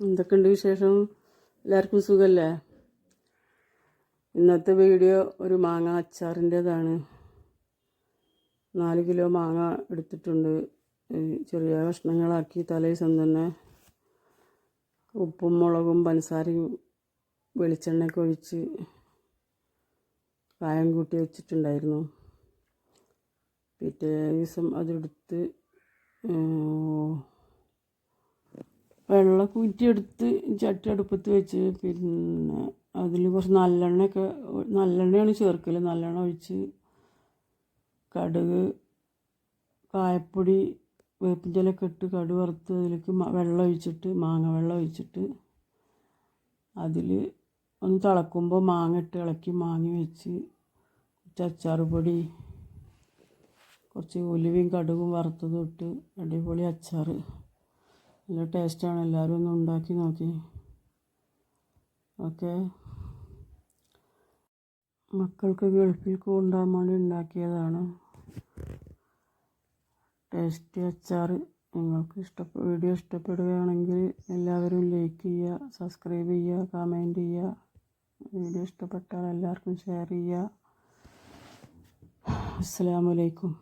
എന്തൊക്കെയുണ്ട് വിശേഷം? എല്ലാവർക്കും സുഖമല്ലേ ഇന്നത്തെ വീഡിയോ ഒരു മാങ്ങ അച്ചാറിന്റേതാണ്. നാല് കിലോ മാങ്ങ എടുത്തിട്ടുണ്ട്. ചെറിയ കഷ്ണങ്ങളാക്കി തലേദിവസം തന്നെ ഉപ്പും മുളകും പഞ്ചസാരയും വെളിച്ചെണ്ണയൊക്കെ ഒഴിച്ച് കായം കൂട്ടി വെച്ചിട്ടുണ്ടായിരുന്നു. പിറ്റേ ദിവസം അതെടുത്ത് വെള്ളം ഊറ്റിയെടുത്ത് ചട്ടി അടുപ്പത്ത് വെച്ച് പിന്നെ അതിൽ കുറച്ച് നല്ലെണ്ണയൊക്കെ നല്ലെണ്ണയാണ് ചേർക്കൽ നല്ലെണ്ണ ഒഴിച്ച് കടുക് കായപ്പൊടി വേപ്പിന്റെലൊക്കെ ഇട്ട് കടു വറുത്ത് അതിലേക്ക് വെള്ളം ഒഴിച്ചിട്ട് മാങ്ങ വെള്ളം ഒഴിച്ചിട്ട് അതിൽ ഒന്ന് തിളക്കുമ്പോൾ മാങ്ങ ഇട്ട് ഇളക്കി മാങ്ങ വെച്ച് കുറച്ച് അച്ചാറ് പൊടി കുറച്ച് ഉലുവയും കടുകും വറുത്തതും ഇട്ട് അടിപൊളി അച്ചാറ്. നല്ല ടേസ്റ്റാണ് എല്ലാവരും ഒന്ന് ഉണ്ടാക്കി നോക്കി. ഓക്കെ. മക്കൾക്ക് ഗൾഫിൽ കൊണ്ടുപോകാൻ വേണ്ടി ഉണ്ടാക്കിയതാണ്. ടേസ്റ്റി അച്ചാർ നിങ്ങൾക്ക് ഇഷ്ടപ്പെ വീഡിയോ ഇഷ്ടപ്പെടുകയാണെങ്കിൽ എല്ലാവരും ലൈക്ക് ചെയ്യുക സബ്സ്ക്രൈബ് ചെയ്യുക കമന്റ് ചെയ്യുക. വീഡിയോ ഇഷ്ടപ്പെട്ടാൽ എല്ലാവർക്കും ഷെയർ ചെയ്യുക. അസ്സാമലൈക്കും